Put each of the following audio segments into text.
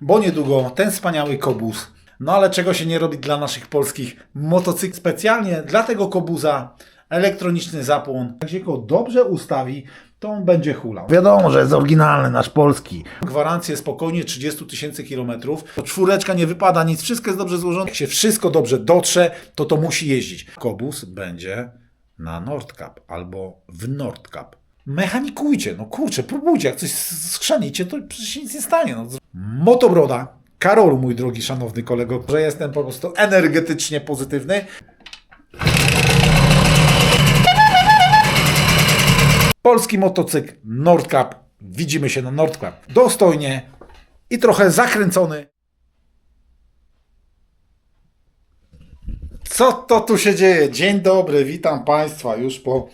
bo niedługo ten wspaniały kobuz. No ale czego się nie robi dla naszych polskich motocykli? Specjalnie dla tego kobuza elektroniczny zapłon. Jak się go dobrze ustawi, to on będzie hulał. Wiadomo, że jest oryginalny, nasz polski. Gwarancję spokojnie 30 tysięcy kilometrów. Czwóreczka nie wypada, nic, wszystko jest dobrze złożone. Jak się wszystko dobrze dotrze, to to musi jeździć. Kobuz będzie na Nordcap albo w Nordcap. Mechanikujcie, no kurczę, próbujcie, jak coś skrzanicie, to przecież się nic nie stanie. No. Motobroda, Karolu, mój drogi, szanowny kolego, że jestem po prostu energetycznie pozytywny. Polski motocykl Nordcap. Widzimy się na Nordcap. Dostojnie i trochę zakręcony. Co to tu się dzieje? Dzień dobry, witam Państwa już po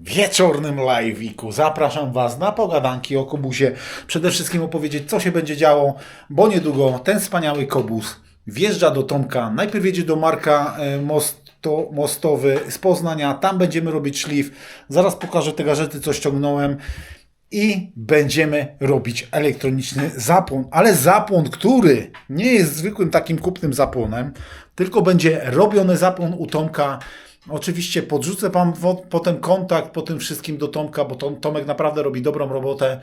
wieczornym live'iku. Zapraszam Was na pogadanki o kobusie. Przede wszystkim opowiedzieć, co się będzie działo, bo niedługo ten wspaniały kobus wjeżdża do Tomka. Najpierw jedzie do Marka e, Mosto, Mostowy z Poznania. Tam będziemy robić szlif. Zaraz pokażę te gazety, co ściągnąłem. I będziemy robić elektroniczny zapłon, ale zapłon, który nie jest zwykłym takim kupnym zapłonem, tylko będzie robiony zapłon u Tomka. Oczywiście podrzucę Wam potem kontakt po tym wszystkim do Tomka, bo Tom, Tomek naprawdę robi dobrą robotę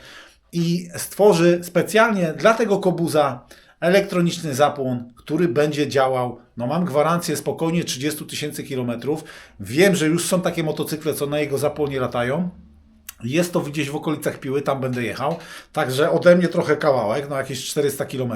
i stworzy specjalnie dla tego kobuza elektroniczny zapłon, który będzie działał. No mam gwarancję spokojnie 30 tysięcy kilometrów. Wiem, że już są takie motocykle, co na jego zapłonie latają. Jest to gdzieś w okolicach Piły, tam będę jechał. Także ode mnie trochę kawałek, no jakieś 400 km.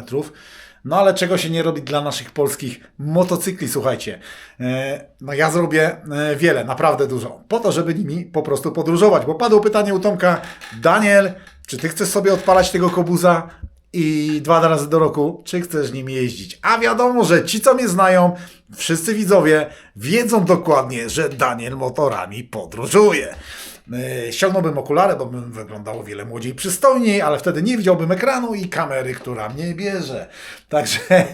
No ale czego się nie robi dla naszych polskich motocykli, słuchajcie. E, no ja zrobię e, wiele, naprawdę dużo. Po to, żeby nimi po prostu podróżować. Bo padło pytanie u Tomka, Daniel, czy ty chcesz sobie odpalać tego kobuza i dwa razy do roku, czy chcesz nim jeździć? A wiadomo, że ci, co mnie znają, wszyscy widzowie, wiedzą dokładnie, że Daniel motorami podróżuje. Yy, Ściągnąłbym okulary, bo bym wyglądał o wiele młodziej przystojniej, ale wtedy nie widziałbym ekranu i kamery, która mnie bierze. Także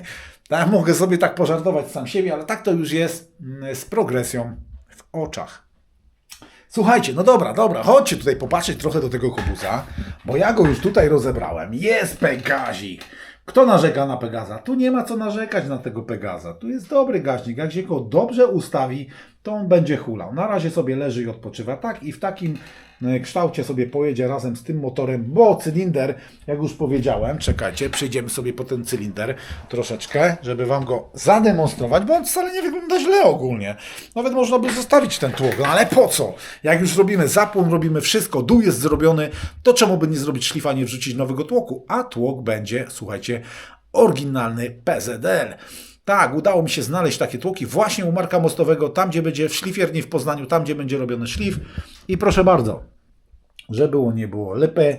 tak, mogę sobie tak pożartować sam siebie, ale tak to już jest mm, z progresją w oczach. Słuchajcie, no dobra, dobra, chodźcie tutaj popatrzeć trochę do tego kobuza, bo ja go już tutaj rozebrałem. Jest Pegazik. Kto narzeka na Pegaza? Tu nie ma co narzekać na tego Pegaza. Tu jest dobry gaźnik. Jak się go dobrze ustawi, to on będzie hulał. Na razie sobie leży i odpoczywa. Tak i w takim kształcie sobie pojedzie razem z tym motorem, bo cylinder, jak już powiedziałem, czekajcie, przejdziemy sobie po ten cylinder troszeczkę, żeby Wam go zademonstrować, bo on wcale nie wygląda źle ogólnie. Nawet można by zostawić ten tłok, no ale po co? Jak już robimy zapłon, robimy wszystko, dół jest zrobiony, to czemu by nie zrobić szlifa, nie wrzucić nowego tłoku? A tłok będzie, słuchajcie, oryginalny PZL. Tak, udało mi się znaleźć takie tłoki właśnie u Marka Mostowego, tam gdzie będzie w szlifierni w Poznaniu, tam gdzie będzie robiony szlif. I proszę bardzo, że było nie było, lepę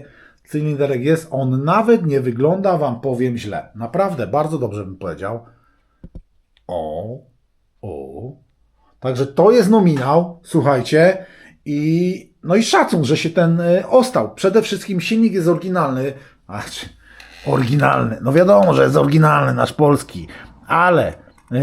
cylinderek jest, on nawet nie wygląda, wam powiem źle. Naprawdę, bardzo dobrze bym powiedział. O, o. Także to jest nominał, słuchajcie. I no i szacun, że się ten y, ostał. Przede wszystkim silnik jest oryginalny. A, czy, oryginalny. No wiadomo, że jest oryginalny, nasz polski. Ale yy,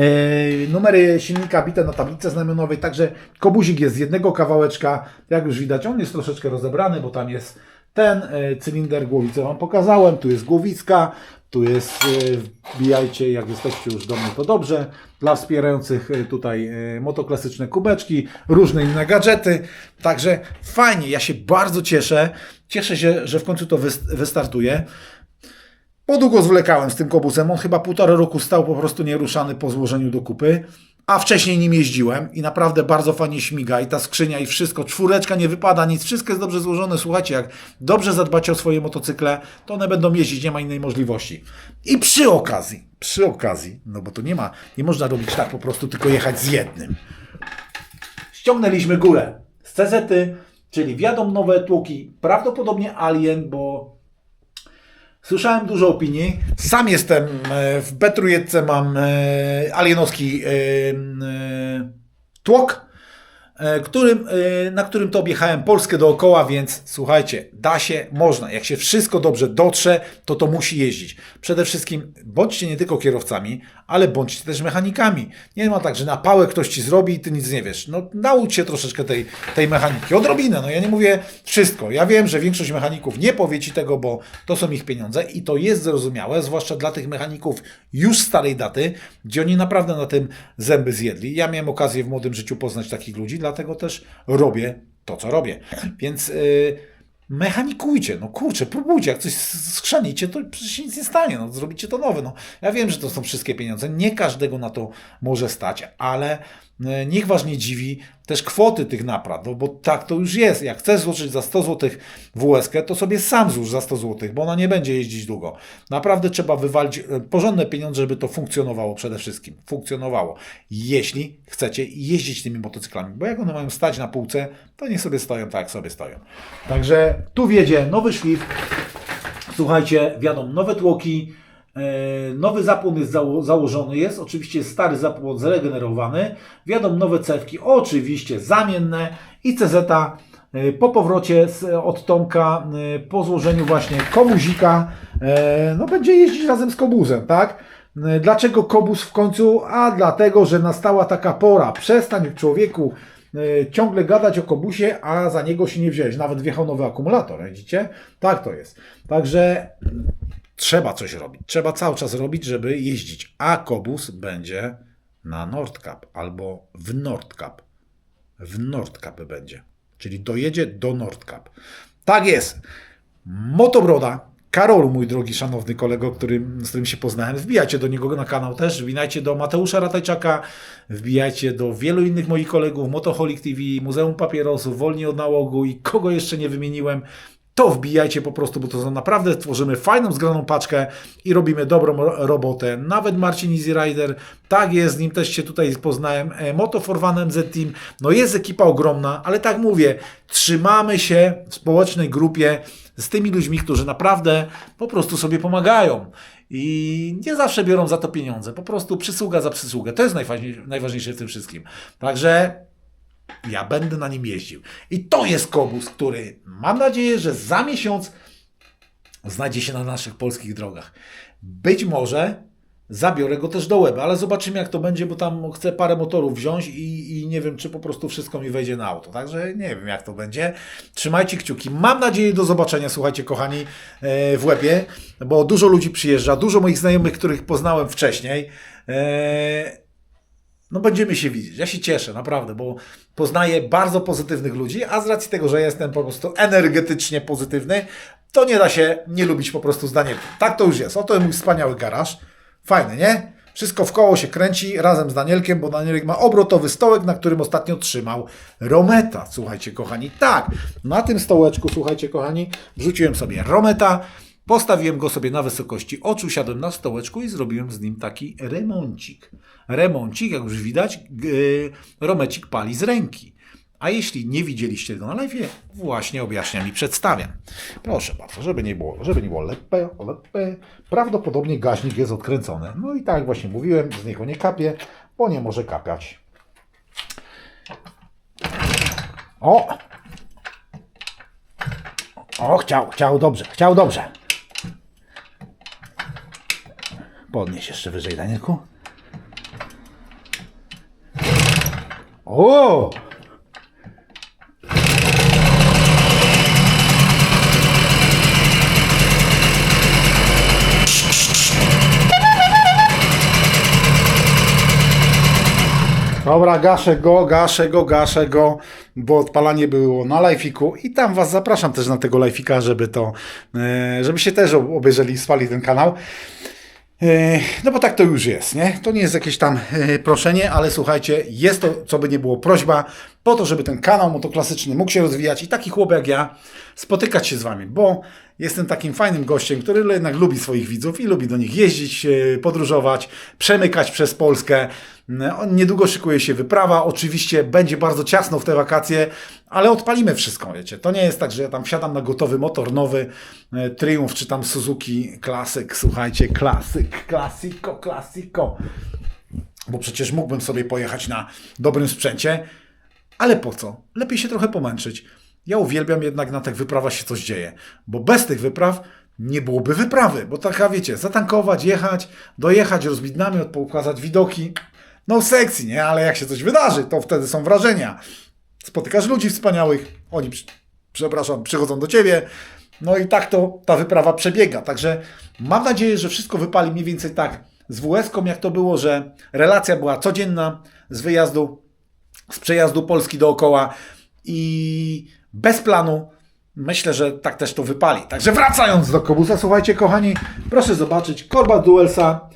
numery silnika bite na tablicy znamionowej, także kobuzik jest z jednego kawałeczka. Jak już widać, on jest troszeczkę rozebrany, bo tam jest ten yy, cylinder głowicy Wam pokazałem. Tu jest głowiska, tu jest, yy, wbijajcie, jak jesteście już do mnie, to dobrze. Dla wspierających yy, tutaj yy, motoklasyczne kubeczki, różne inne gadżety. Także fajnie, ja się bardzo cieszę. Cieszę się, że w końcu to wys- wystartuje. Po długo zwlekałem z tym kobusem. On chyba półtora roku stał po prostu nieruszany po złożeniu do kupy. A wcześniej nim jeździłem i naprawdę bardzo fajnie śmiga i ta skrzynia i wszystko. Czwóreczka nie wypada, nic, wszystko jest dobrze złożone. Słuchajcie, jak dobrze zadbacie o swoje motocykle, to one będą jeździć, nie ma innej możliwości. I przy okazji, przy okazji, no bo to nie ma, nie można robić tak po prostu, tylko jechać z jednym. Ściągnęliśmy górę z CZ, czyli wjadą nowe tłoki, prawdopodobnie Alien, bo Słyszałem dużo opinii. Sam jestem e, w B3, mam e, alienowski e, tłok. którym, na którym to objechałem Polskę dookoła, więc słuchajcie, da się, można. Jak się wszystko dobrze dotrze, to to musi jeździć. Przede wszystkim bądźcie nie tylko kierowcami, ale bądźcie też mechanikami. Nie ma tak, że na pałę ktoś ci zrobi i ty nic nie wiesz. No naucz się troszeczkę tej, tej mechaniki. Odrobinę, no ja nie mówię wszystko. Ja wiem, że większość mechaników nie powie ci tego, bo to są ich pieniądze i to jest zrozumiałe, zwłaszcza dla tych mechaników już starej daty, gdzie oni naprawdę na tym zęby zjedli. Ja miałem okazję w młodym życiu poznać takich ludzi, dlatego też robię to, co robię. Więc yy, mechanikujcie, no kurczę, próbujcie, jak coś skrzanicie, to przecież nic nie stanie, no zrobicie to nowe. No. Ja wiem, że to są wszystkie pieniądze, nie każdego na to może stać, ale niech was nie dziwi też kwoty tych napraw, no bo tak to już jest. Jak chcesz złożyć za 100 zł WSK, to sobie sam złóż za 100 zł, bo ona nie będzie jeździć długo. Naprawdę trzeba wywalić e, porządne pieniądze, żeby to funkcjonowało przede wszystkim. Funkcjonowało. Jeśli chcecie jeździć tymi motocyklami, bo jak one mają stać na półce, to niech sobie stoją tak, jak sobie stoją. Także tu wiedzie nowy szlif, Słuchajcie, wiadomo, nowe tłoki, e, nowy zapłon jest zało założony, jest oczywiście stary zapłon zregenerowany, wiadomo, nowe cewki, oczywiście zamienne i CZ e, po powrocie z, od Tomka, e, po złożeniu właśnie komuzika, e, no będzie jeździć razem z kobuzem, tak? E, Dlaczego kobuz w końcu? A dlatego, że nastała taka pora. Przestań człowieku e, ciągle gadać o kobusie, a za niego się nie wziąłeś. Nawet wjechał nowy akumulator, widzicie? Tak to jest. Także trzeba coś robić. Trzeba cały czas robić, żeby jeździć. A kobus będzie na Nordkap albo w Nordkap. W Nordkap będzie. Czyli dojedzie do Nordkap. Tak jest. Motobroda. Karol, mój drogi, szanowny kolego, którym, z którym się poznałem, wbijajcie do niego na kanał też, wbijajcie do Mateusza Ratajczaka, wbijajcie do wielu innych moich kolegów, Motoholik TV, Muzeum Papierosów, Wolni od Nałogu i kogo jeszcze nie wymieniłem, to wbijajcie po prostu, bo to naprawdę tworzymy fajną, zgraną paczkę i robimy dobrą ro- robotę. Nawet Marcin Easy Rider, tak jest, z nim też się tutaj poznałem. E, Moto for Fun MZ Team, no jest ekipa ogromna, ale tak mówię, trzymamy się w społecznej grupie z tymi ludźmi, którzy naprawdę po prostu sobie pomagają. I nie zawsze biorą za to pieniądze, po prostu przysługa za przysługę. To jest najważniejsze w tym wszystkim. Także ja będę na nim jeździł. I to jest kobus, który mam nadzieję, że za miesiąc znajdzie się na naszych polskich drogach. Być może zabiorę go też do łeba, ale zobaczymy jak to będzie, bo tam chcę parę motorów wziąć i, i nie wiem, czy po prostu wszystko mi wejdzie na auto. Także nie wiem jak to będzie. Trzymajcie kciuki. Mam nadzieję do zobaczenia, słuchajcie kochani, e, w łebie, bo dużo ludzi przyjeżdża, dużo moich znajomych, których poznałem wcześniej. No będziemy się widzieć. Ja się cieszę, naprawdę, bo poznaję bardzo pozytywnych ludzi, a z racji tego, że jestem po prostu energetycznie pozytywny, to nie da się nie lubić po prostu zdaniem. Tak to już jest. Oto mój wspaniały garaż. Fajny, nie? Wszystko w koło się kręci razem z Danielkiem, bo Danielek ma obrotowy stołek, na którym ostatnio trzymał Rometa. Słuchajcie, kochani, tak, na tym stołeczku, słuchajcie, kochani, wrzuciłem sobie Rometa, Postawiłem go sobie na wysokości oczu, siadłem na stołeczku i zrobiłem z nim taki remoncik. Remoncik, jak już widać, yy, Romecik pali z ręki. A jeśli nie widzieliście go na live, właśnie objaśniam i przedstawiam. Proszę bardzo, żeby nie było, żeby nie było leppe, leppe. Prawdopodobnie gaźnik jest odkręcony. No i tak jak właśnie mówiłem, z niego nie kapie, bo nie może kapiać. O! O, chciał, chciał dobrze, chciał dobrze. Podnieś jeszcze wyżej, Danielku. O! Dobra, gaszę go, gaszę go, gaszę go, bo odpalanie było na live'iku i tam Was zapraszam też na tego live'ika, żeby to, e, żeby się też obejrzeli i spali ten kanał. E, No bo tak to już jest, nie? To nie jest jakieś tam e, proszenie, ale słuchajcie, jest to, co by nie było, prośba po to, żeby ten kanał motoklasyczny mógł się rozwijać i taki chłop jak ja spotykać się z Wami, bo jestem takim fajnym gościem, który jednak lubi swoich widzów i lubi do nich jeździć, e, podróżować, przemykać przez Polskę. E, on- Niedługo szykuje się wyprawa, oczywiście będzie bardzo ciasno w te wakacje, ale odpalimy wszystko, wiecie. To nie jest tak, że ja tam wsiadam na gotowy motor nowy, e, Triumph czy tam Suzuki klasyk, słuchajcie, klasyk, klasiko, klasiko. Bo przecież mógłbym sobie pojechać na dobrym sprzęcie, Ale po co? Lepiej się trochę pomęczyć. Ja uwielbiam jednak na tych wyprawach się coś dzieje, bo bez tych wypraw nie byłoby wyprawy, bo taka wiecie, zatankować, jechać, dojechać, rozbić namiot, widoki. No sekcji, nie? Ale jak się coś wydarzy, to wtedy są wrażenia. Spotykasz ludzi wspaniałych, oni, przepraszam, przychodzą do ciebie. No i tak to ta wyprawa przebiega. Także mam nadzieję, że wszystko wypali mniej więcej tak z WS-ką, jak to było, że relacja była codzienna z wyjazdu, z przejazdu Polski dookoła i bez planu. Myślę, że tak też to wypali. Także wracając do Kobusa, słuchajcie kochani, proszę zobaczyć korba Duelsa.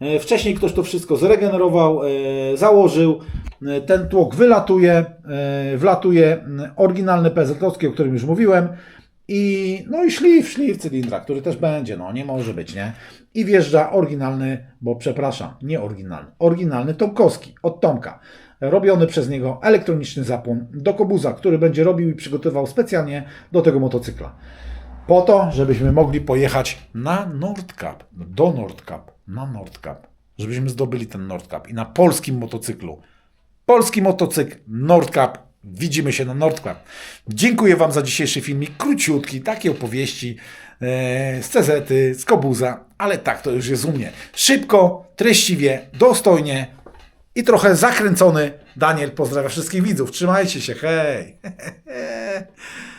E, Wcześniej ktoś to wszystko zregenerował, e, założył. E, Ten tłok wylatuje, wlatuje oryginalny PZ-owski, o którym już mówiłem. I, no i szlif, szlif cylindra, który też będzie, no nie może być, nie? I wjeżdża oryginalny, bo przepraszam, nie oryginalny, oryginalny Tomkowski od Tomka. Robiony przez niego elektroniczny zapłon do kobuza, który będzie robił i przygotował specjalnie do tego motocykla. Po to, żebyśmy mogli pojechać na Nordcup, do Nordcup, na Nordcup, żebyśmy zdobyli ten Nordcup i na polskim motocyklu. Polski motocykl Nordcup. Widzimy się na Nordcup. Dziękuję Wam za dzisiejszy filmik. Króciutki, takie opowieści e, z CZ, z Kobuza, ale tak to już jest u mnie. Szybko, treściwie, dostojnie i trochę zakręcony Daniel pozdrawia wszystkich widzów. Trzymajcie się, hej!